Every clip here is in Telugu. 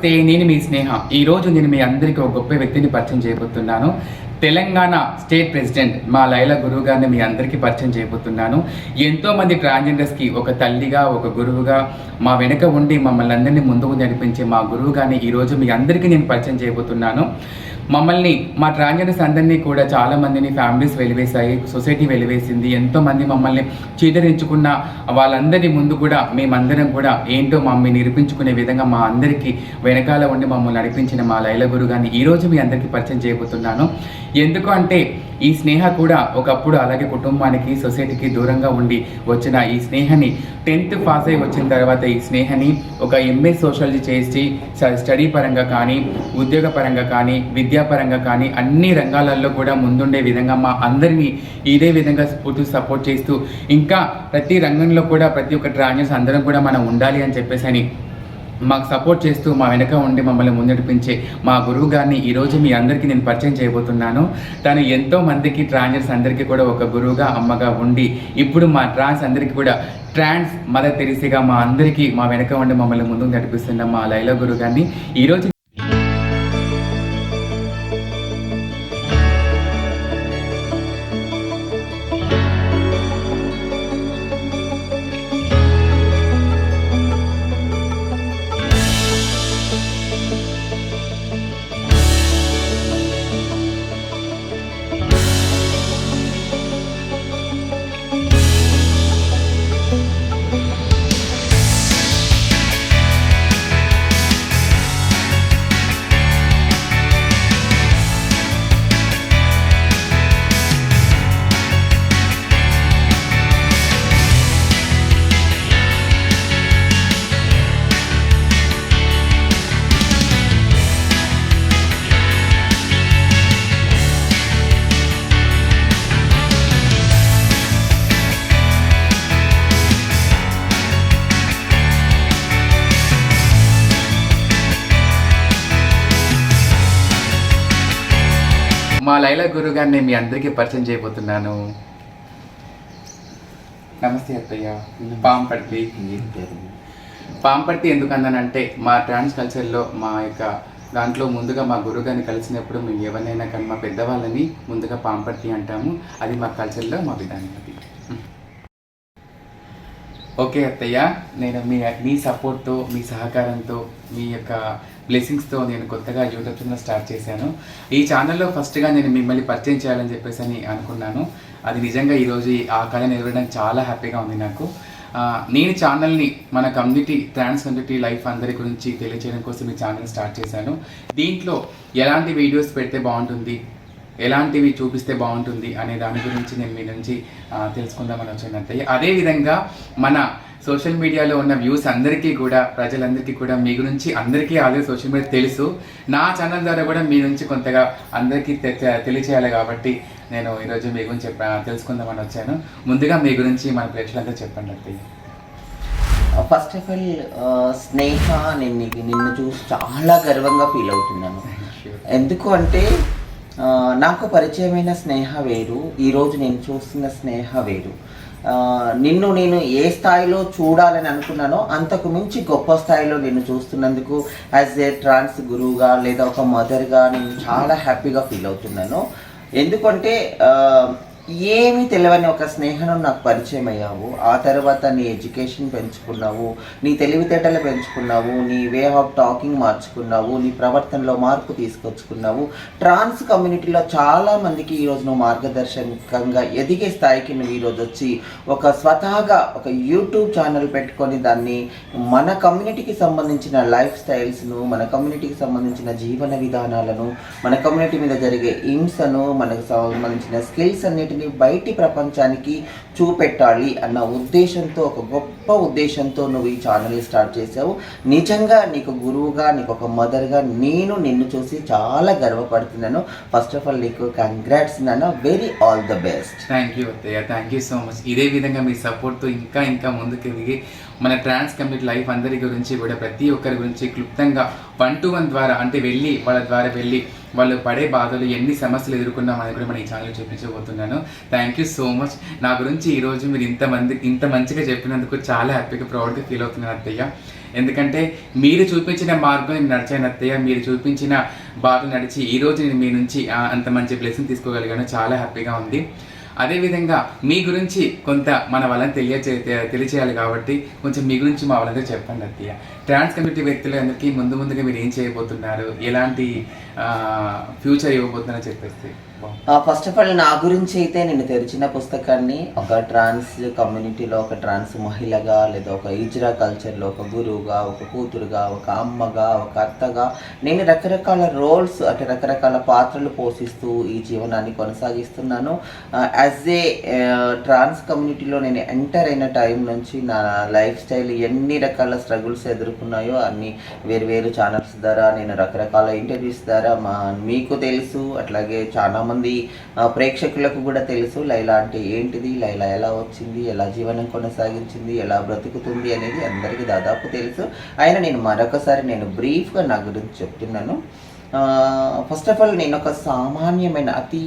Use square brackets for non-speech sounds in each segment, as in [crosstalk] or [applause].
నమస్తే నేను మీ స్నేహ. ఈరోజు నేను మీ అందరికీ ఒక గొప్ప వ్యక్తిని పరిచయం చేయబోతున్నాను. తెలంగాణ స్టేట్ ప్రెసిడెంట్ మా లైల గురువు గారిని మీ అందరికీ పరిచయం చేయబోతున్నాను. ఎంతోమంది ట్రాన్స్జెండర్స్కి ఒక తల్లిగా ఒక గురువుగా మా వెనుక ఉండి మమ్మల్ని అందరినీ ముందుకు నడిపించే మా గురువు గారిని ఈరోజు మీ అందరికీ నేను పరిచయం చేయబోతున్నాను. మమ్మల్ని మా ట్రాన్జెండర్స్ అందరినీ కూడా చాలా మందిని ఫ్యామిలీస్ వెలివేశాయి సొసైటీ వెలివేసింది ఎంతో మంది మమ్మల్ని చీదరించుకున్న వాళ్ళందరి ముందు కూడా మేమందరం కూడా ఏంటో మమ్మల్ని నిరూపించుకునే విధంగా మా అందరికీ వెనకాల ఉండి మమ్మల్ని నడిపించిన మా లైల గురు గారిని ఈరోజు మీ అందరికీ పరిచయం చేయబోతున్నాను. ఎందుకు అంటే ఈ స్నేహ కూడా ఒకప్పుడు అలాగే కుటుంబానికి సొసైటీకి దూరంగా ఉండి వచ్చిన ఈ స్నేహని టెన్త్ పాస్ అయి వచ్చిన తర్వాత ఈ స్నేహని ఒక ఎంఏ సోషాలజీ చేసి స- స్టడీ పరంగా కానీ ఉద్యోగ పరంగా కానీ విద్యాపరంగా కానీ అన్ని రంగాలలో కూడా ముందుండే విధంగా మా అందరినీ ఇదే విధంగా స్ఫూర్తి సపోర్ట్ చేస్తూ ఇంకా ప్రతి రంగంలో కూడా ప్రతి ఒక్క ట్రాన్జర్స్ అందరం కూడా మనం ఉండాలి అని చెప్పేసి అని మాకు సపోర్ట్ చేస్తూ మా వెనక ఉండి మమ్మల్ని ముందడిపించే మా గురువు గారిని ఈరోజు మీ అందరికీ నేను పరిచయం చేయబోతున్నాను. తను ఎంతో మందికి ట్రాన్జర్స్ అందరికీ కూడా ఒక గురువుగా అమ్మగా ఉండి ఇప్పుడు మా ట్రాన్స్ అందరికీ కూడా ట్రాన్స్ మదర్ తెలిసిగా మా అందరికీ మా వెనక ఉండి మమ్మల్ని ముందుకు నడిపిస్తున్న మా లైలా గురువు గారిని ఈరోజు లైలా గురువు గారిని మీ అందరికీ పరిచయం చేయబోతున్నాను. నమస్తే అత్తయ్య. పాంపర్తి. పాంపర్తి ఎందుకు అన్నానంటే మా ట్రాన్స్ కల్చర్లో మా యొక్క దాంట్లో ముందుగా మా గురుగారిని కలిసినప్పుడు మేము ఎవరినైనా కానీ మా పెద్దవాళ్ళని ముందుగా పాంపర్తి అంటాము. అది మా కల్చర్లో మా విధానం అది. ఓకే అత్తయ్య. నేను మీ మీ సపోర్ట్తో మీ సహకారంతో మీ యొక్క బ్లెస్సింగ్స్తో నేను కొత్తగా యూట్యూబ్ ఛానల్ స్టార్ట్ చేశాను. ఈ ఛానల్లో ఫస్ట్గా నేను మిమ్మల్ని పరిచయం చేయాలని చెప్పేసి అని అనుకున్నాను. అది నిజంగా ఈరోజు ఆ కళ నెరవేరడానికి చాలా హ్యాపీగా ఉంది నాకు. నేను ఛానల్ని మన కమ్యూనిటీ ట్రాన్స్ కమ్యూనిటీ లైఫ్ అందరి గురించి తెలియజేయడం కోసం ఈ ఛానల్ స్టార్ట్ చేశాను. దీంట్లో ఎలాంటి వీడియోస్ పెడితే బాగుంటుంది ఎలాంటివి చూపిస్తే బాగుంటుంది అనే దాని గురించి నేను మీ నుంచి తెలుసుకుందామని తెలుసుకుందామని వచ్చిందంటే అదేవిధంగా మన సోషల్ మీడియాలో ఉన్న వ్యూస్ అందరికీ కూడా ప్రజలందరికీ కూడా మీ గురించి అందరికీ ఆల్రెడీ సోషల్ మీడియా తెలుసు. నా ఛానల్ ద్వారా కూడా మీ నుంచి కొంతగా అందరికీ తెలియచేయాలి కాబట్టి నేను ఈరోజు మీ గురించి తెలుసుకుందామని వచ్చాను. ముందుగా మీ గురించి మన ప్రేక్షకులంతా చెప్పండి అత్తయ్య. ఫస్ట్ ఆఫ్ ఆల్ స్నేహ నేను నిన్ను చూసి చాలా గర్వంగా ఫీల్ అవుతున్నాను. [laughs] ఎందుకు అంటే ఆ, నాకు పరిచయమైన స్నేహ వేరు ఈరోజు నేను చూస్తున్న స్నేహ వేరు. నిన్ను నేను ఏ స్థాయిలో చూడాలని అనుకున్నానో అంతకు మించి గొప్ప స్థాయిలో నిన్ను చూస్తున్నందుకు యాజ్ ఏ ట్రాన్స్ గురువుగా లేదా ఒక మదర్గా నేను చాలా హ్యాపీగా ఫీల్ అవుతున్నాను. ఎందుకంటే ఏమీ తెలియని ఒక స్నేహను నాకు పరిచయం అయ్యావు. ఆ తర్వాత నీ ఎడ్యుకేషన్ పెంచుకున్నావు నీ తెలివితేటలు పెంచుకున్నావు నీ వే ఆఫ్ టాకింగ్ మార్చుకున్నావు నీ ప్రవర్తనలో మార్పు తీసుకొచ్చుకున్నావు. ట్రాన్స్ కమ్యూనిటీలో చాలామందికి ఈరోజు నువ్వు మార్గదర్శకంగా ఎదిగే స్థాయికి నువ్వు ఈరోజు వచ్చి ఒక స్వతహాగా ఒక యూట్యూబ్ ఛానల్ పెట్టుకొని దాన్ని మన కమ్యూనిటీకి సంబంధించిన లైఫ్ స్టైల్స్ను మన కమ్యూనిటీకి సంబంధించిన జీవన విధానాలను మన కమ్యూనిటీ మీద జరిగే హింసను మనకు సంబంధించిన స్కిల్స్ అన్నిటిని బయటి ప్రపంచానికి చూపెట్టాలి అన్న ఉద్దేశంతో ఒక గొప్ప ఉద్దేశంతో నువ్వు ఈ ఛానల్ స్టార్ట్ చేసావు నిజంగా నీకు గురువుగా నీకు ఒక మదర్గా నేను నిన్ను చూసి చాలా గర్వపడుతున్నాను. ఫస్ట్ ఆఫ్ ఆల్ నీకు కంగ్రాట్స్ నాన్న. Very all the best thank you అత్తయ్య. థ్యాంక్ యూ సో మచ్ ఇదే విధంగా మీ సపోర్ట్తో ఇంకా ఇంకా ముందుకు ఎదిగి మన ట్రాన్స్ కమ్యూనిటీ లైఫ్ అందరి గురించి కూడా ప్రతి ఒక్కరి గురించి క్లుప్తంగా వన్ టు వన్ ద్వారా అంటే వెళ్ళి వాళ్ళ ద్వారా వెళ్ళి వాళ్ళు పడే బాధలు ఎన్ని సమస్యలు ఎదుర్కొన్నాం అనేది కూడా మన ఈ ఛానల్ చూపించబోతున్నాను. థ్యాంక్ యూ సో మచ్ నా గురించి ఈరోజు మీరు ఇంతమంది ఇంత మంచిగా చెప్పినందుకు చాలా హ్యాపీగా ప్రౌడ్గా ఫీల్ అవుతున్నాను అత్తయ్య. ఎందుకంటే మీరు చూపించిన మార్గం నేను నడిచాను అత్తయ్య. మీరు చూపించిన బాధలు నడిచి ఈ రోజు నేను మీ నుంచి అంత మంచి బ్లెస్సింగ్ తీసుకోగలిగాను. చాలా హ్యాపీగా ఉంది. అదేవిధంగా మీ గురించి కొంత మన వాళ్ళని తెలియచే తెలియచేయాలి కాబట్టి కొంచెం మీ గురించి మా వాళ్ళందరూ చెప్పండి అత్తయ్య. ట్రాన్స్ కమ్యూనిటీ వ్యక్తులందరికీ ముందు ముందుగా మీరు ఏం చేయబోతున్నారు? ఎలాంటి ఫ్యూచర్ ఇవ్వబోతున్నారో చెప్పేస్తే ఫస్ట్ ఆఫ్ ఆల్ నా గురించి అయితే నేను తెరిచిన పుస్తకాన్ని ఒక ట్రాన్స్ కమ్యూనిటీలో ఒక ట్రాన్స్ మహిళగా లేదా ఒక ఇజ్రా కల్చర్లో ఒక గురువుగా ఒక కూతురుగా ఒక అమ్మగా ఒక అత్తగా నేను రకరకాల రోల్స్ అంటే రకరకాల పాత్రలు పోషిస్తూ ఈ జీవనాన్ని కొనసాగిస్తున్నాను. యాజ్ ఏ ట్రాన్స్ కమ్యూనిటీలో నేను ఎంటర్ అయిన టైం నుంచి నా లైఫ్ స్టైల్ ఎన్ని రకాల స్ట్రగుల్స్ ఎదుర్కొన్నాయో అన్ని వేరు వేరు ఛానల్స్ ద్వారా నేను రకరకాల ఇంటర్వ్యూస్ ద్వారా మా మీకు తెలుసు. అట్లాగే చాలా మంది ప్రేక్షకులకు కూడా తెలుసు లైలా అంటే ఏంటిది లైలా ఎలా వచ్చింది ఎలా జీవనం కొనసాగించింది ఎలా బ్రతుకుతుంది అనేది అందరికీ దాదాపు తెలుసు. అయినా నేను మరొకసారి నేను బ్రీఫ్గా నా గురించి చెప్తున్నాను. ఫస్ట్ ఆఫ్ ఆల్ నేను ఒక సామాన్యమైన అతి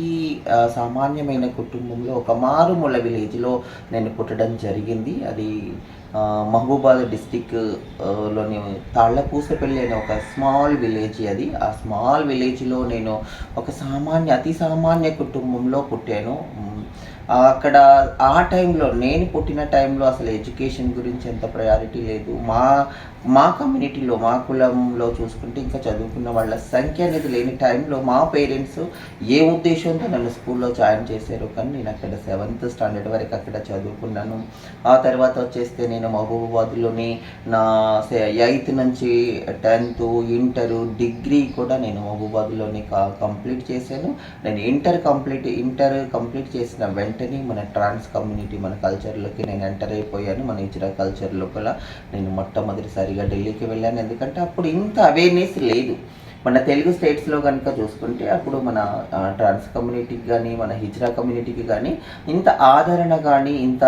సామాన్యమైన కుటుంబంలో ఒక మారుమూల విలేజ్లో నేను పుట్టడం జరిగింది. అది మహబూబాద్ డిస్టిక్లోని తాళ్ళపూసపల్లి అనే ఒక స్మాల్ విలేజ్ అది. ఆ స్మాల్ విలేజ్లో నేను ఒక సామాన్య అతి సామాన్య కుటుంబంలో పుట్టాను. అక్కడ ఆ టైంలో నేను పుట్టిన టైంలో అసలు ఎడ్యుకేషన్ గురించి ఎంత ప్రయారిటీ లేదు. మా మా కమ్యూనిటీలో మా కులంలో చూసుకుంటే ఇంకా చదువుకున్న వాళ్ళ సంఖ్య అనేది లేని టైంలో మా పేరెంట్స్ ఏ ఉద్దేశంతో నన్ను స్కూల్లో జాయిన్ చేశారు కానీ నేను అక్కడ సెవెంత్ స్టాండర్డ్ వరకు అక్కడ చదువుకున్నాను. ఆ తర్వాత వచ్చేస్తే నేను మహబూబాబాద్లోని నా ఎయిత్ నుంచి టెన్త్ ఇంటర్ డిగ్రీ కూడా నేను మహబూబాద్లోని కంప్లీట్ చేశాను. నేను ఇంటర్ కంప్లీట్ ఇంటర్ కంప్లీట్ చేసిన వెంటనే మన ట్రాన్స్ కమ్యూనిటీ మన కల్చర్లోకి నేను ఎంటర్ అయిపోయాను. మన ఇచ్చిన కల్చర్ లోపల నేను మొట్టమొదటిసారి ఇక ఢిల్లీకి వెళ్ళాను. ఎందుకంటే అప్పుడు ఇంత అవేర్నెస్ లేదు. మన తెలుగు స్టేట్స్లో కనుక చూసుకుంటే అప్పుడు మన ట్రాన్స్ కమ్యూనిటీకి కానీ మన హిజ్రా కమ్యూనిటీకి కానీ ఇంత ఆదరణ కానీ ఇంత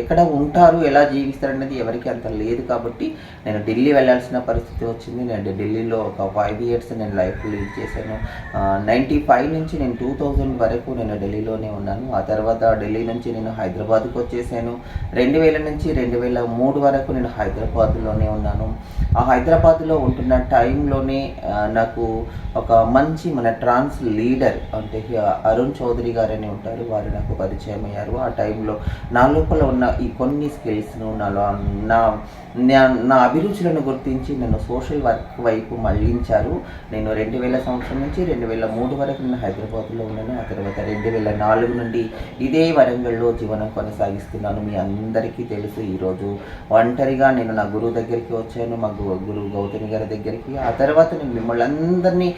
ఎక్కడ ఉంటారు ఎలా జీవిస్తారు అనేది ఎవరికి అంత లేదు కాబట్టి నేను ఢిల్లీ వెళ్ళాల్సిన పరిస్థితి వచ్చింది. నేను ఢిల్లీలో ఒక ఫైవ్ ఇయర్స్ నేను లైఫ్ లీడ్ చేశాను. నైంటీ ఫైవ్ నుంచి నేను టూ థౌజండ్ వరకు నేను ఢిల్లీలోనే ఉన్నాను. ఆ తర్వాత ఢిల్లీ నుంచి నేను హైదరాబాద్కు వచ్చేసాను. రెండు వేల నుంచి రెండు వేల మూడు వరకు నేను హైదరాబాద్లోనే ఉన్నాను. ఆ హైదరాబాద్లో ఉంటున్న టైంలోనే నాకు ఒక మంచి మన ట్రాన్స్ లీడర్ అంటే అరుణ్ చౌదరి గారు అని ఉంటారు. వారు నాకు పరిచయం అయ్యారు. ఆ టైంలో నా లోపల ఉన్న ఈ కొన్ని స్కిల్స్ను నాలో నా నా- నా అభిరుచులను గుర్తించి నన్ను సోషల్ వర్క్ వైపు మళ్ళించారు నేను రెండు వేల సంవత్సరం నుంచి రెండు వేల మూడు వరకు నేను హైదరాబాద్లో ఉన్నాను. ఆ తర్వాత రెండు వేల నాలుగు నుండి ఇదే వరంగల్లో జీవనం కొనసాగిస్తున్నాను. మీ అందరికీ తెలుసు ఈరోజు ఒంటరిగా నేను నా గురువు దగ్గరికి వచ్చాను. మా గురువు గౌతమి గారి దగ్గరికి. ఆ తర్వాత నేను మిమ్మల్ని అందరినీ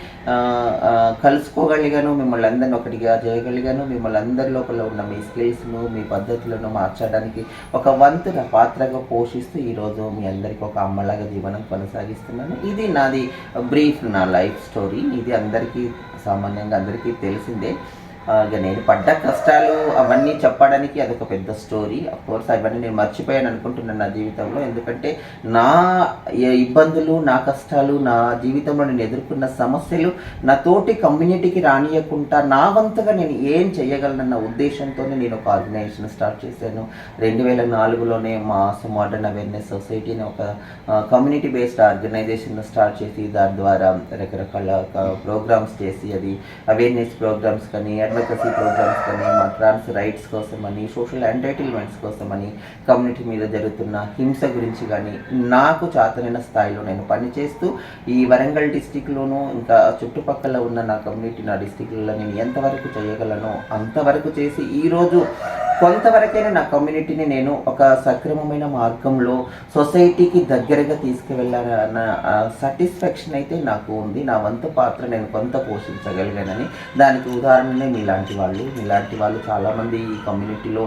కలుసుకోగలిగాను మిమ్మల్ని అందరిని ఒకటిగా చేయగలిగాను మిమ్మల్ని అందరి లోపల ఉన్న మీ స్కిల్స్ను మీ పద్ధతులను మార్చడానికి ఒక వంతున పాత్రగా పోషిస్తూ ఈరోజు మీ అందరికీ ఒక అమ్మలాగా జీవనం కొనసాగిస్తున్నాను. ఇది నాది బ్రీఫ్ నా లైఫ్ స్టోరీ. ఇది అందరికీ సామాన్యంగా అందరికీ తెలిసిందే. నేను పడ్డ కష్టాలు అవన్నీ చెప్పడానికి అదొక పెద్ద స్టోరీ. కోర్స్ అవన్నీ నేను మర్చిపోయాను అనుకుంటున్నాను నా జీవితంలో. ఎందుకంటే నా ఇబ్బందులు నా కష్టాలు నా జీవితంలో నేను ఎదుర్కొన్న సమస్యలు నా తోటి కమ్యూనిటీకి రానియకుండా నా వంతుగా నేను ఏం చేయగలనన్న ఉద్దేశంతోనే నేను ఒక ఆర్గనైజేషన్ స్టార్ట్ చేశాను. రెండు వేల నాలుగులోనే మా మోడర్న్ అవేర్నెస్ సొసైటీ అనే ఒక కమ్యూనిటీ బేస్డ్ ఆర్గనైజేషన్ స్టార్ట్ చేసి దాని ద్వారా రకరకాల ప్రోగ్రామ్స్ చేసి అది అవేర్నెస్ ప్రోగ్రామ్స్ కానీ అడ్వకసీ ప్రోగ్రామ్స్ కానీ మా ట్రాన్స్ రైట్స్ కోసం అని సోషల్ ఎంటైటిల్మెంట్స్ కోసం అని కమ్యూనిటీ మీద జరుగుతున్న హింస గురించి కానీ నాకు చాతనైన స్థాయిలో నేను పనిచేస్తూ ఈ వరంగల్ డిస్టిక్లోను ఇంకా చుట్టుపక్కల ఉన్న నా కమ్యూనిటీ నా డిస్టిక్లలో నేను ఎంతవరకు చేయగలను అంతవరకు చేసి ఈరోజు కొంతవరకైనా నా కమ్యూనిటీని నేను ఒక సక్రమమైన మార్గంలో సొసైటీకి దగ్గరగా తీసుకువెళ్ళాలన్న సాటిస్ఫాక్షన్ అయితే నాకు ఉంది. నా వంతు పాత్ర నేను కొంత పోషించగలిగానని. దానికి ఉదాహరణనే మీలాంటి వాళ్ళు. మీలాంటి వాళ్ళు చాలామంది ఈ కమ్యూనిటీలో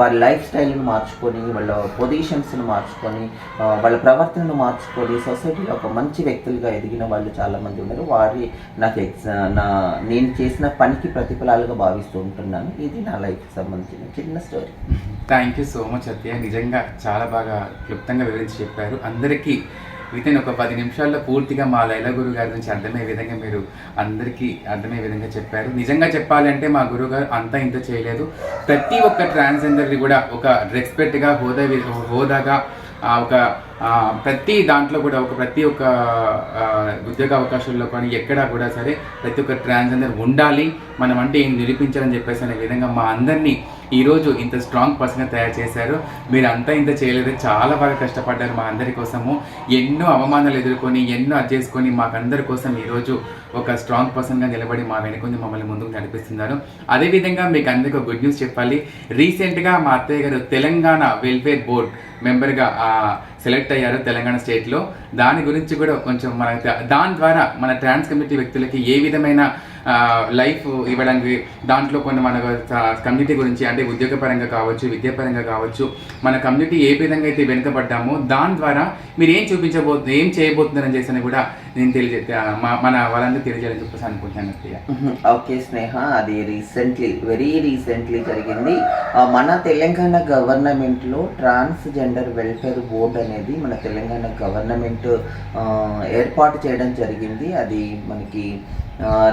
వారి లైఫ్ స్టైల్ని మార్చుకొని వాళ్ళ పొజిషన్స్ని మార్చుకొని వాళ్ళ ప్రవర్తనను మార్చుకొని సొసైటీలో ఒక మంచి వ్యక్తులుగా ఎదిగిన వాళ్ళు చాలామంది ఉన్నారు. వారి నాకు ఎగ్జా నా నేను చేసిన పనికి ప్రతిఫలాలుగా భావిస్తూ ఉంటున్నాను. ఇది నా లైఫ్కి సంబంధించి. చిన్న story thank you so much అత్తయ్య నిజంగా చాలా బాగా క్లుప్తంగా వివరించి చెప్పారు. అందరికీ వితిన్ ఒక పది నిమిషాల్లో పూర్తిగా మా లైలా గురువు గారి నుంచి అర్థమయ్యే విధంగా మీరు అందరికీ అర్థమయ్యే విధంగా చెప్పారు. నిజంగా చెప్పాలంటే మా గురువు గారు అంతా ఇంత చేయలేదు. ప్రతి ఒక్క ట్రాన్స్జెండర్ని కూడా ఒక రెస్పెక్ట్గా హోదా హోదాగా ఒక ప్రతి దాంట్లో కూడా ఒక ప్రతి ఒక్క ఉద్యోగ అవకాశాల్లో కానీ ఎక్కడా కూడా సరే ప్రతి ఒక్క ట్రాన్స్జెండర్ ఉండాలి. మనం అంటే ఏం నిరూపించాలని చెప్పేసి అనే విధంగా మా అందరినీ ఈరోజు ఇంత స్ట్రాంగ్ పర్సన్గా తయారు చేశారు. మీరు అంతా ఇంత చేయలేదు. చాలా బాగా కష్టపడ్డారు మా అందరి కోసము. ఎన్నో అవమానాలు ఎదుర్కొని ఎన్నో అది చేసుకొని మాకందరి కోసం ఈరోజు ఒక స్ట్రాంగ్ పర్సన్గా నిలబడి మా వెనుకొని మమ్మల్ని ముందుకు నడిపిస్తున్నారు. అదేవిధంగా మీకు అందరికీ ఒక గుడ్ న్యూస్ చెప్పాలి. రీసెంట్గా మా అత్తయ్య గారు తెలంగాణ వెల్ఫేర్ బోర్డ్ మెంబర్గా సెలెక్ట్ అయ్యారు తెలంగాణ స్టేట్లో దాని గురించి కూడా కొంచెం మన దాని ద్వారా మన ట్రాన్స్ కమ్యూనిటీ వ్యక్తులకి ఏ విధమైన లైఫ్ ఇవ్వడానికి దాంట్లో కొన్ని మన కమ్యూనిటీ గురించి అంటే ఉద్యోగపరంగా కావచ్చు విద్యాపరంగా కావచ్చు మన కమ్యూనిటీ ఏ విధంగా అయితే వెనుకబడ్డామో దాని ద్వారా మీరు ఏం చూపించబో ఏం చేయబోతున్నారని చేసిన కూడా నేను తెలియజే మన వాళ్ళందరూ తెలియజేయాలని చెప్పేసి అనుకుంటాను ఓకే స్నేహ అది రీసెంట్లీ వెరీ రీసెంట్లీ జరిగింది. మన తెలంగాణ గవర్నమెంట్లో ట్రాన్స్జెండర్ వెల్ఫేర్ బోర్డ్ అనేది మన తెలంగాణ గవర్నమెంట్ ఈవెంట్ ఏర్పాటు చేయడం జరిగింది. అది మనకి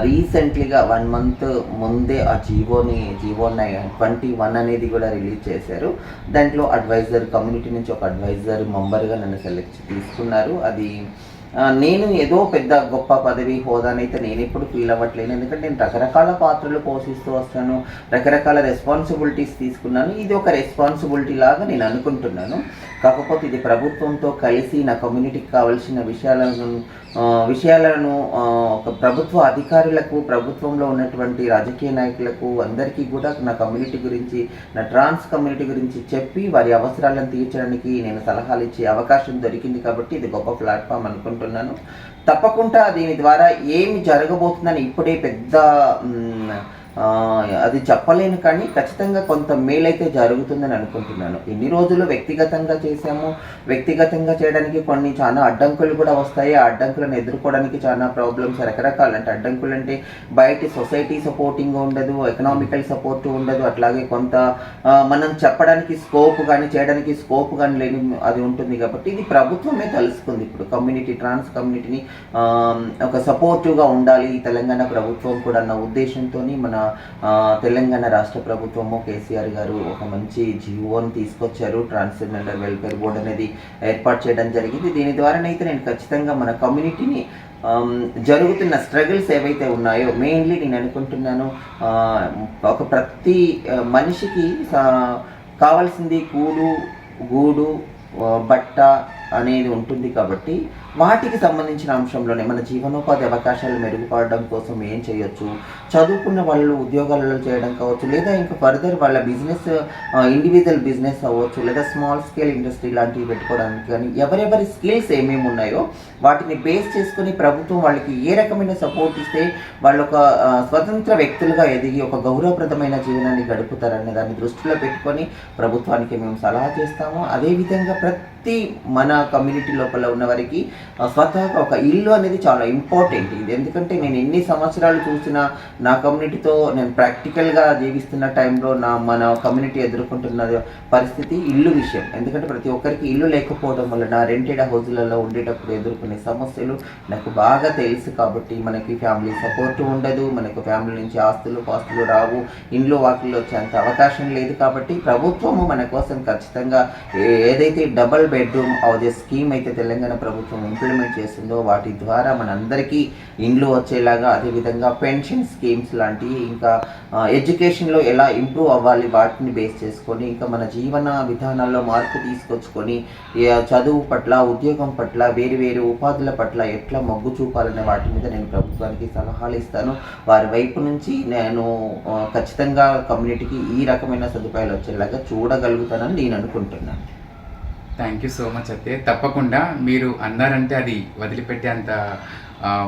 రీసెంట్లీగా వన్ మంత్ ముందే ఆ జీవోని జీవో ట్వంటీ వన్ అనేది కూడా రిలీజ్ చేశారు. దాంట్లో అడ్వైజర్ కమ్యూనిటీ నుంచి ఒక అడ్వైజర్ మెంబర్గా నన్ను సెలెక్ట్ తీసుకున్నారు. అది నేను ఏదో పెద్ద గొప్ప పదవి హోదానైతే నేను ఎప్పుడు ఫీల్ అవ్వట్లేను ఎందుకంటే నేను రకరకాల పాత్రలు పోషిస్తూ వస్తాను రకరకాల రెస్పాన్సిబిలిటీస్ తీసుకున్నాను. ఇది ఒక రెస్పాన్సిబిలిటీ లాగా నేను అనుకుంటున్నాను. కాకపోతే ఇది ప్రభుత్వంతో కలిసి నా కమ్యూనిటీకి కావాల్సిన విషయాలను విషయాలను ఒక ప్రభుత్వ అధికారులకు ప్రభుత్వంలో ఉన్నటువంటి రాజకీయ నాయకులకు అందరికీ కూడా నా కమ్యూనిటీ గురించి నా ట్రాన్స్ కమ్యూనిటీ గురించి చెప్పి వారి అవసరాలను తీర్చడానికి నేను సలహాలు ఇచ్చే అవకాశం దొరికింది కాబట్టి ఇది గొప్ప ప్లాట్ఫామ్ అనుకుంటున్నాను. తప్పకుండా దీని ద్వారా ఏమి జరగబోతుందని ఇప్పుడే పెద్ద అది చెప్పలేను కానీ ఖచ్చితంగా కొంత మేలైతే జరుగుతుందని అనుకుంటున్నాను. ఎన్ని రోజులు వ్యక్తిగతంగా చేసాము వ్యక్తిగతంగా చేయడానికి కొన్ని చాలా అడ్డంకులు కూడా వస్తాయి. ఆ అడ్డంకులను ఎదుర్కోవడానికి చాలా ప్రాబ్లమ్స్ రకరకాల. అంటే అడ్డంకులు అంటే బయట సొసైటీ సపోర్టింగ్ ఉండదు ఎకనామికల్ సపోర్ట్ ఉండదు. అట్లాగే కొంత మనం చెప్పడానికి స్కోప్ కానీ చేయడానికి స్కోప్ కానీ లేని అది ఉంటుంది కాబట్టి ఇది ప్రభుత్వమే తెలుసుకుంది. ఇప్పుడు కమ్యూనిటీ ట్రాన్స్ కమ్యూనిటీని ఒక సపోర్టివ్గా ఉండాలి. తెలంగాణ ప్రభుత్వం కూడా అన్న ఉద్దేశంతో మన తెలంగాణ రాష్ట్ర ప్రభుత్వము కేసీఆర్ గారు ఒక మంచి జీవోని తీసుకొచ్చారు. ట్రాన్స్జెండర్ వెల్ఫేర్ బోర్డు అనేది ఏర్పాటు చేయడం జరిగింది. దీని ద్వారానైతే నేను ఖచ్చితంగా మన కమ్యూనిటీని జరుగుతున్న స్ట్రగుల్స్ ఏవైతే ఉన్నాయో మెయిన్లీ నేను అనుకుంటున్నాను ఒక ప్రతి మనిషికి సా- కావాల్సింది కూడు గూడు బట్ట అనేది ఉంటుంది కాబట్టి వాటికి సంబంధించిన అంశంలోనే మన జీవనోపాధి అవకాశాలు మెరుగుపడడం కోసం ఏం చేయొచ్చు? చదువుకున్న వాళ్ళు ఉద్యోగాలలో చేయడం కావచ్చు లేదా ఇంకా ఫర్దర్ వాళ్ళ బిజినెస్ ఇండివిజువల్ బిజినెస్ అవ్వచ్చు లేదా స్మాల్ స్కేల్ ఇండస్ట్రీ లాంటివి పెట్టుకోవడానికి కానీ ఎవరెవరి స్కిల్స్ ఏమేమి ఉన్నాయో వాటిని బేస్ చేసుకొని ప్రభుత్వం వాళ్ళకి ఏ రకమైన సపోర్ట్ ఇస్తే వాళ్ళు ఒక స్వతంత్ర వ్యక్తులుగా ఎదిగి ఒక గౌరవప్రదమైన జీవనాన్ని గడుపుతారనే దాన్ని దృష్టిలో పెట్టుకొని ప్రభుత్వానికి మేము సలహా చేస్తాము. అదేవిధంగా ప్రతి ప్రతి మన కమ్యూనిటీ లోపల ఉన్న వారికి స్వతహాగా ఒక ఇల్లు అనేది చాలా ఇంపార్టెంట్ ఇది ఎందుకంటే నేను ఎన్ని సంవత్సరాలు చూసినా నా కమ్యూనిటీతో నేను ప్రాక్టికల్గా జీవిస్తున్న టైంలో నా మన కమ్యూనిటీ ఎదుర్కొంటున్న పరిస్థితి ఇల్లు విషయం. ఎందుకంటే ప్రతి ఒక్కరికి ఇల్లు లేకపోవడం వల్ల నా రెంటెడ్ హౌస్లలో ఉండేటప్పుడు ఎదుర్కొనే సమస్యలు నాకు బాగా తెలుసు కాబట్టి మనకి ఫ్యామిలీ సపోర్ట్ ఉండదు మనకు ఫ్యామిలీ నుంచి ఆస్తులు పాస్తులు రావు ఇండ్లు వాటిల్లో వచ్చేంత అవకాశం లేదు కాబట్టి ప్రభుత్వము మన కోసం ఖచ్చితంగా ఏ- ఏదైతే డబల్ బెడ్రూమ్ హౌజెస్ స్కీమ్ అయితే తెలంగాణ ప్రభుత్వం ఇంప్లిమెంట్ చేసిందో వాటి ద్వారా మనందరికీ ఇండ్లు వచ్చేలాగా అదేవిధంగా పెన్షన్ స్కీమ్స్ లాంటివి ఇంకా ఎడ్యుకేషన్లో ఎలా ఇంప్రూవ్ అవ్వాలి వాటిని బేస్ చేసుకొని ఇంకా మన జీవన విధానాల్లో మార్పు తీసుకొచ్చుకొని చదువు పట్ల ఉద్యోగం పట్ల వేరు వేరు ఉపాధుల పట్ల ఎట్లా మొగ్గు చూపాలనే వాటి మీద నేను ప్రభుత్వానికి సలహాలు ఇస్తాను. వారి వైపు నుంచి నేను ఖచ్చితంగా కమ్యూనిటీకి ఈ రకమైన సదుపాయాలు వచ్చేలాగా చూడగలుగుతానని నేను అనుకుంటున్నాను. థ్యాంక్ యూ సో మచ్ అయితే తప్పకుండా మీరు అన్నారంటే అది వదిలిపెట్టే అంత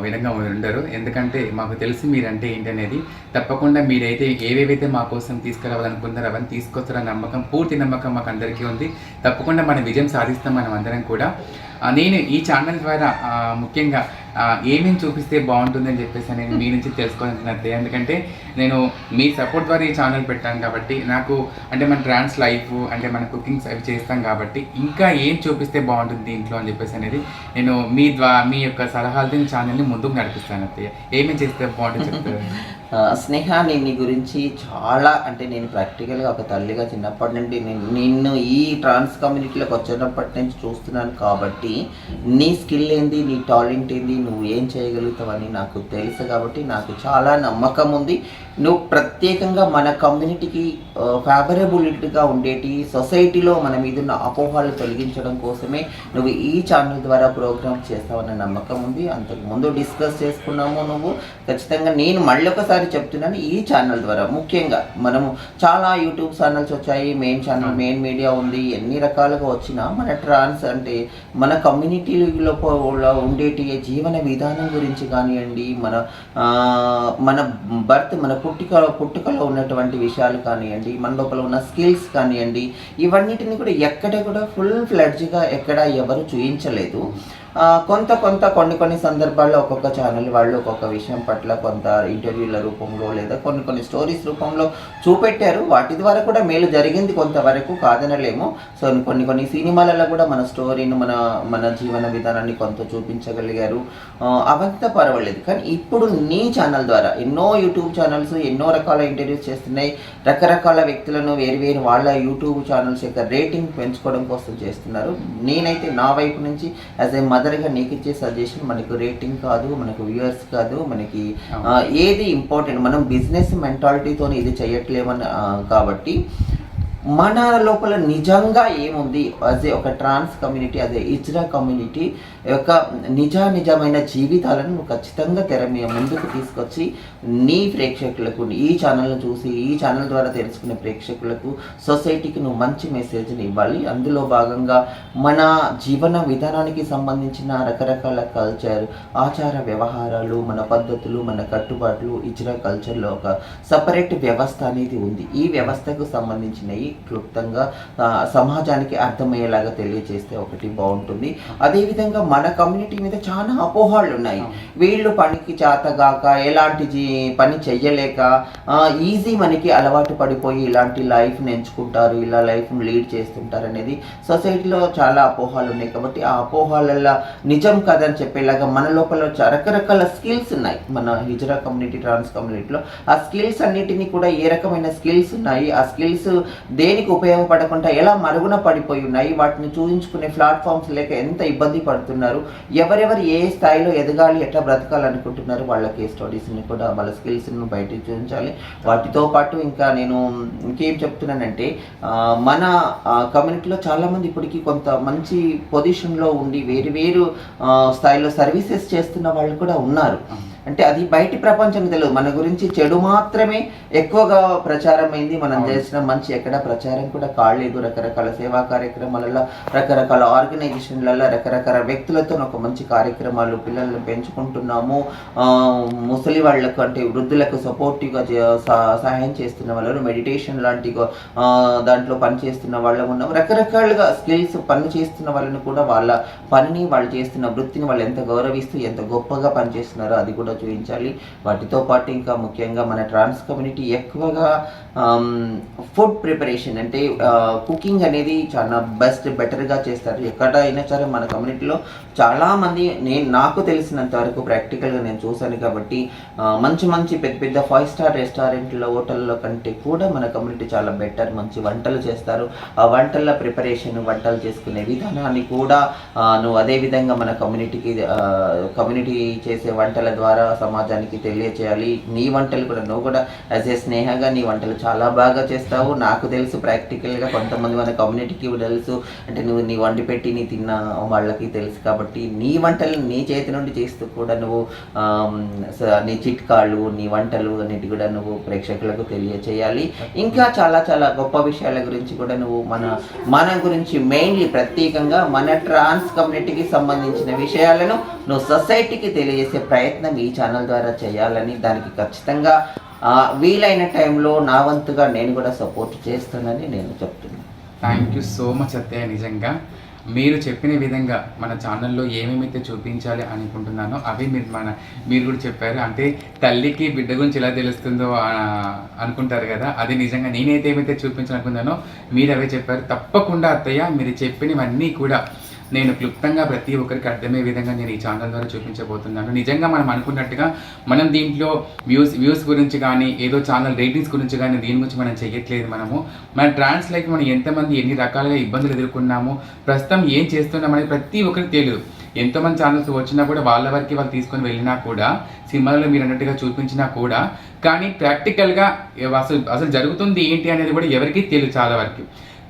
విధంగా ఉండరు. ఎందుకంటే మాకు తెలిసి మీరంటే ఏంటనేది తప్పకుండా మీరైతే ఏవేవైతే మా కోసం తీసుకురావాలనుకుంటున్నారో అవన్నీ తీసుకొస్తారన్న నమ్మకం పూర్తి నమ్మకం మాకు అందరికీ ఉంది. తప్పకుండా మన విజయం సాధిస్తాం మనం అందరం కూడా. నేను ఈ ఛానల్ ద్వారా ముఖ్యంగా ఏమేమి చూపిస్తే బాగుంటుందని చెప్పేసి నేను మీ నుంచి తెలుసుకోవాలనుకున్నాను ఎందుకంటే నేను మీ సపోర్ట్ ద్వారా ఈ ఛానల్ పెట్టాను కాబట్టి నాకు అంటే మన ట్రాన్స్ లైఫ్ అంటే మన కుకింగ్స్ అవి చేస్తాం కాబట్టి ఇంకా ఏం చూపిస్తే బాగుంటుంది దీంట్లో అని చెప్పేసి అనేది నేను మీ ద్వారా మీ యొక్క సలహాలతో ఈ ఛానల్ని ముందుకు నడిపిస్తాను అత్తయ్య. ఏమేమి చేస్తే బాగుంటుంది చెప్తారు? [laughs] స్నేహ నేను నీ గురించి చాలా అంటే నేను ప్రాక్టికల్గా ఒక తల్లిగా చిన్నప్పటి నుండి నేను నిన్ను ఈ ట్రాన్స్ కమ్యూనిటీలోకి వచ్చినప్పటి నుంచి చూస్తున్నాను కాబట్టి నీ స్కిల్ ఏంది నీ టాలెంట్ ఏంది నువ్వు ఏం చేయగలుగుతావని నాకు తెలుసు కాబట్టి నాకు చాలా నమ్మకం ఉంది. నువ్వు ప్రత్యేకంగా మన కమ్యూనిటీకి ఫేవరబుల్గా ఉండేటి సొసైటీలో మన మీద ఉన్న అపోహలు తొలగించడం కోసమే నువ్వు ఈ ఛానల్ ద్వారా ప్రోగ్రామ్ చేస్తావన్న నమ్మకం ఉంది. అంతకు ముందు డిస్కస్ చేసుకున్నాము నువ్వు. ఖచ్చితంగా నేను మళ్ళీ ఒకసారి చెప్తున్నాను ఈ ఛానల్ ద్వారా. ముఖ్యంగా మనము చాలా యూట్యూబ్ ఛానల్స్ వచ్చాయి మెయిన్ ఛానల్ మెయిన్ మీడియా ఉంది. ఎన్ని రకాలుగా వచ్చినా మన ట్రాన్స్ అంటే మన కమ్యూనిటీలో ఉండేటి జీవన విధానం గురించి కానివ్వండి మన మన బర్త్ మన పుట్టుక పుట్టుకలో ఉన్నటువంటి విషయాలు కానివ్వండి మన లోపల ఉన్న స్కిల్స్ కానివ్వండి ఇవన్నిటిని కూడా ఎక్కడ కూడా ఫుల్ ఫ్లెడ్జ్గా ఎక్కడ ఎవరు చూపించలేదు కొంత కొంత కొన్ని కొన్ని సందర్భాల్లో ఒక్కొక్క ఛానల్ వాళ్ళు ఒక్కొక్క విషయం పట్ల కొంత ఇంటర్వ్యూల రూపంలో లేదా కొన్ని కొన్ని స్టోరీస్ రూపంలో చూపెట్టారు. వాటి ద్వారా కూడా మేలు జరిగింది కొంతవరకు కాదనలేము. సో కొన్ని కొన్ని సినిమాలలో కూడా మన స్టోరీని మన మన జీవన విధానాన్ని కొంత చూపించగలిగారు. అవంతా పర్వాలేదు. కానీ ఇప్పుడు నీ ఛానల్ ద్వారా ఎన్నో యూట్యూబ్ ఛానల్స్ ఎన్నో రకాల ఇంటర్వ్యూస్ చేస్తున్నాయి. రకరకాల వ్యక్తులను వేరు వేరు వాళ్ళ యూట్యూబ్ ఛానల్స్ యొక్క రేటింగ్ పెంచుకోవడం కోసం చేస్తున్నారు. నేనైతే నా వైపు నుంచి యాజ్ ఏ మదర్గా నీకు ఇచ్చే సజెషన్ మనకు రేటింగ్ కాదు మనకు వ్యూవర్స్ కాదు మనకి ఏది ఇంపార్టెంట్? మనం బిజినెస్ మెంటాలిటీతో ఇది చేయట్లేమని కాబట్టి మన లోపల నిజంగా ఏముంది? ఏ ఒక ట్రాన్స్ కమ్యూనిటీ అదే ఇజ్రా కమ్యూనిటీ యొక్క నిజా నిజమైన జీవితాలను నువ్వు ఖచ్చితంగా తెర ముందుకు తీసుకొచ్చి నీ ప్రేక్షకులకు ఈ ఛానల్ను చూసి ఈ ఛానల్ ద్వారా తెలుసుకునే ప్రేక్షకులకు సొసైటీకి నువ్వు మంచి మెసేజ్ని ఇవ్వాలి. అందులో భాగంగా మన జీవన విధానానికి సంబంధించిన రకరకాల కల్చర్ ఆచార వ్యవహారాలు మన పద్ధతులు మన కట్టుబాట్లు ఇచ్చిన కల్చర్లో ఒక సపరేట్ వ్యవస్థ అనేది ఉంది. ఈ వ్యవస్థకు సంబంధించినవి క్లుప్తంగా సమాజానికి అర్థమయ్యేలాగా తెలియజేస్తే ఒకటి బాగుంటుంది. అదేవిధంగా మన కమ్యూనిటీ మీద చాలా అపోహాలు ఉన్నాయి. వీళ్ళు పనికి చేతగాక ఎలాంటి పని చెయ్యలేక ఈజీ మనకి అలవాటు పడిపోయి ఇలాంటి లైఫ్ని ఎంచుకుంటారు ఇలా లైఫ్ని లీడ్ చేస్తుంటారు అనేది సొసైటీలో చాలా అపోహాలు ఉన్నాయి. కాబట్టి ఆ అపోహాలలో నిజం కదని చెప్పేలాగా మన లోపల రకరకాల స్కిల్స్ ఉన్నాయి. మన హిజరా కమ్యూనిటీ ట్రాన్స్ కమ్యూనిటీలో ఆ స్కిల్స్ అన్నిటినీ కూడా ఏ రకమైన స్కిల్స్ ఉన్నాయి? ఆ స్కిల్స్ దేనికి ఉపయోగపడకుండా ఎలా మరుగున పడిపోయి ఉన్నాయి? వాటిని చూపించుకునే ప్లాట్ఫామ్స్ లేక ఎంత ఇబ్బంది అనుకుంటున్నారు ఎవరెవరు ఏ స్థాయిలో ఎదగాలి ఎట్లా బ్రతకాలనుకుంటున్నారు వాళ్ళకి స్టడీస్ని కూడా వాళ్ళ స్కిల్స్ని బయటికి చూపించాలి వాటితో పాటు ఇంకా నేను ఇంకేం చెప్తున్నానంటే మన కమ్యూనిటీలో చాలామంది ఇప్పటికీ కొంత మంచి పొజిషన్లో ఉండి వేరు వేరు స్థాయిలో సర్వీసెస్ చేస్తున్న వాళ్ళు కూడా ఉన్నారు. అంటే అది బయటి ప్రపంచం తెలియదు మన గురించి చెడు మాత్రమే ఎక్కువగా ప్రచారం అయింది మనం. చేసిన మంచి ఎక్కడ ప్రచారం కూడా కాలేదు. రకరకాల సేవా కార్యక్రమాలలో రకరకాల ఆర్గనైజేషన్లలో రకరకాల వ్యక్తులతో ఒక మంచి కార్యక్రమాలు పిల్లలను పెంచుకుంటున్నాము. ముసలి వాళ్ళకు అంటే వృద్ధులకు సపోర్టివ్గా సహాయం చేస్తున్న వాళ్ళు మెడిటేషన్ లాంటి దాంట్లో పని చేస్తున్న వాళ్ళం ఉన్నాం రకరకాలుగా స్కిల్స్ పని చేస్తున్న వాళ్ళని కూడా వాళ్ళ పనిని వాళ్ళు చేస్తున్న వృత్తిని వాళ్ళు ఎంత గౌరవిస్తూ ఎంత గొప్పగా పనిచేస్తున్నారో అది కూడా చూపించాలి. వాటితో పాటు ఇంకా ముఖ్యంగా మన ట్రాన్స్ కమ్యూనిటీ ఎక్కువగా ఫుడ్ ప్రిపరేషన్ అంటే కుకింగ్ అనేది చాలా బెస్ట్ బెటర్గా చేస్తారు. ఎక్కడ అయినా సరే మన కమ్యూనిటీలో చాలామంది నేను నాకు తెలిసినంత వరకు ప్రాక్టికల్గా నేను చూశాను కాబట్టి మంచి మంచి పెద్ద పెద్ద ఫైవ్ స్టార్ రెస్టారెంట్లో హోటల్లో కంటే కూడా మన కమ్యూనిటీ చాలా బెటర్ మంచి వంటలు చేస్తారు. ఆ వంటల ప్రిపరేషన్ వంటలు చేసుకునే విధానాన్ని కూడా నువ్వు అదే విధంగా మన కమ్యూనిటీకి కమ్యూనిటీ చేసే వంటల ద్వారా సమాజానికి తెలియచేయాలి. నీ వంటలు కూడా నువ్వు కూడా యాజ్ ఏ స్నేహగా నీ వంటలు చాలా బాగా చేస్తావు. నాకు తెలుసు ప్రాక్టికల్గా కొంతమంది మన కమ్యూనిటీకి తెలుసు. అంటే నువ్వు నీ వండి పెట్టి నీ తిన్న వాళ్ళకి తెలుసు కాబట్టి నీ వంటలు నీ చేతి నుండి చేస్తూ కూడా నువ్వు స- నీ చిట్కాలు నీ వంటలు అన్నిటి కూడా నువ్వు ప్రేక్షకులకు తెలియచేయాలి. ఇంకా చాలా చాలా గొప్ప విషయాల గురించి కూడా నువ్వు మన మన గురించి మెయిన్లీ ప్రత్యేకంగా మన ట్రాన్స్ కమ్యూనిటీకి సంబంధించిన విషయాలను నువ్వు సొసైటీకి తెలియజేసే ప్రయత్నం ఈ ఛానల్ ద్వారా చేయాలని దానికి ఖచ్చితంగా వీలైన టైంలో నా వంతుగా నేను కూడా సపోర్ట్ చేస్తానని నేను చెప్తున్నాను. థ్యాంక్ యూ సో మచ్ అత్తయ్య నిజంగా మీరు చెప్పిన విధంగా మన ఛానల్లో ఏమేమైతే చూపించాలి అనుకుంటున్నానో అవి మీరు మన మీరు కూడా చెప్పారు. అంటే తల్లికి బిడ్డ గురించి ఎలా తెలుస్తుందో అనుకుంటారు కదా. అది నిజంగా నేనైతే ఏమైతే చూపించాలనుకున్నానో మీరు అవే చెప్పారు. తప్పకుండా అత్తయ్య మీరు చెప్పినవన్నీ కూడా నేను క్లుప్తంగా ప్రతి ఒక్కరికి అర్థమయ్యే విధంగా నేను ఈ ఛానల్ ద్వారా చూపించబోతున్నాను. నిజంగా మనం అనుకున్నట్టుగా మనం దీంట్లో వ్యూస్ వ్యూస్ గురించి కానీ ఏదో ఛానల్ రేటింగ్స్ గురించి కానీ దీని గురించి మనం చేయట్లేదు మనము. మన ట్రాన్స్ లైఫ్ మనం ఎంతమంది ఎన్ని రకాలుగా ఇబ్బందులు ఎదుర్కొన్నాము ప్రస్తుతం ఏం చేస్తున్నాం అనేది ప్రతి ఒక్కరికి తెలియదు ఎంతోమంది ఛానల్స్ వచ్చినా కూడా వాళ్ళ వరకు వాళ్ళు తీసుకొని వెళ్ళినా కూడా సినిమాలో మీరు అన్నట్టుగా చూపించినా కూడా కానీ ప్రాక్టికల్గా అసలు అసలు జరుగుతుంది ఏంటి అనేది కూడా ఎవరికీ తెలియదు చాలా వరకు.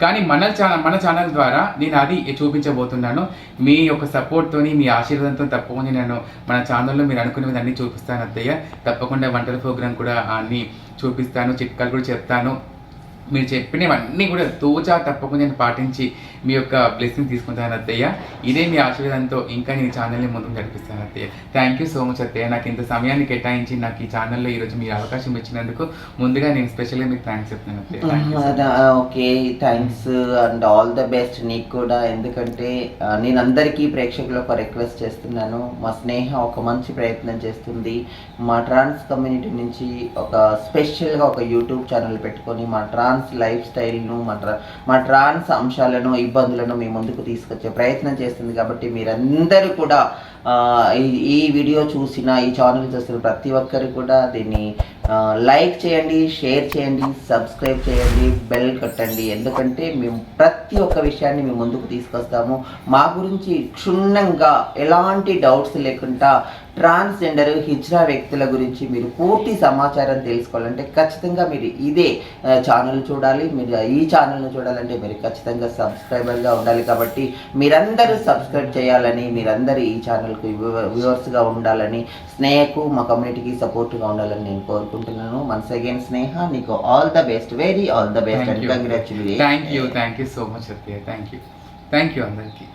కానీ మన ఛానల్ మన ఛానల్ ద్వారా నేను అది చూపించబోతున్నాను. మీ యొక్క సపోర్ట్తోని మీ ఆశీర్వాదంతో తప్పకుండా నేను మన ఛానల్లో మీరు అనుకునేది అన్నీ చూపిస్తాను అత్తయ్య. తప్పకుండా వంటల ప్రోగ్రామ్ కూడా అన్ని చూపిస్తాను చిట్కాలు కూడా చెప్తాను. మీరు చెప్పినవన్నీ కూడా తోచా తప్పకుండా నేను పాటించి మీ యొక్క బ్లెస్సింగ్ తీసుకుంటాను అత్తయ్య. ఇదే మీ ఆశీర్వాదంతో ఇంకా నేను ఛానల్ని ముందుకు నడిపిస్తాను అత్తయ్య. థ్యాంక్ యూ సో మచ్ అత్తయ్య. నాకు ఇంత సమయాన్ని కేటాయించి నాకు ఈ ఛానల్లో ఈరోజు మీరు అవకాశం ఇచ్చినందుకు ముందుగా నేను స్పెషల్గా మీకు థ్యాంక్స్ చెప్తాను అత్తయ్య. Okay. Thanks and all the best నీకు కూడా. ఎందుకంటే నేను అందరికీ ప్రేక్షకులకు రిక్వెస్ట్ చేస్తున్నాను. మా స్నేహ ఒక మంచి ప్రయత్నం చేస్తుంది. మా ట్రాన్స్ కమ్యూనిటీ నుంచి ఒక స్పెషల్గా ఒక యూట్యూబ్ ఛానల్ పెట్టుకొని మా ట్రాన్స్ లైఫ్ స్టైల్ను మా ట్రా మా ట్రాన్స్ అంశాలను ఇబ్బందులను మీ ముందుకు తీసుకొచ్చే ప్రయత్నం చేస్తుంది కాబట్టి మీరందరూ కూడా ఈ- ఈ వీడియో చూసిన ఈ ఛానల్ చూసిన ప్రతి ఒక్కరు కూడా దీన్ని లైక్ చేయండి షేర్ చేయండి సబ్స్క్రైబ్ చేయండి బెల్ కొట్టండి. ఎందుకంటే మేము ప్రతి ఒక్క విషయాన్ని మేము ముందుకు తీసుకొస్తాము. మా గురించి క్షుణ్ణంగా ఎలాంటి డౌట్స్ లేకుండా ట్రాన్స్జెండర్ హిజ్రా వ్యక్తుల గురించి మీరు పూర్తి సమాచారం తెలుసుకోవాలంటే ఖచ్చితంగా మీరు ఇదే ఛానల్ చూడాలి. మీరు ఈ ఛానల్ను చూడాలంటే మీరు ఖచ్చితంగా సబ్స్క్రైబర్గా ఉండాలి కాబట్టి మీరందరూ సబ్స్క్రైబ్ చేయాలని మీరందరూ ఈ ఛానల్కు వ్యూవర్స్గా ఉండాలని స్నేహకు మా కమ్యూనిటీకి సపోర్ట్గా ఉండాలని నేను కోరుకుంటున్నాను. వన్స్ అగైన్ స్నేహ నీకు all the best very all the best and. Congratulation thank you thank you so much thank you thank you అందరికీ.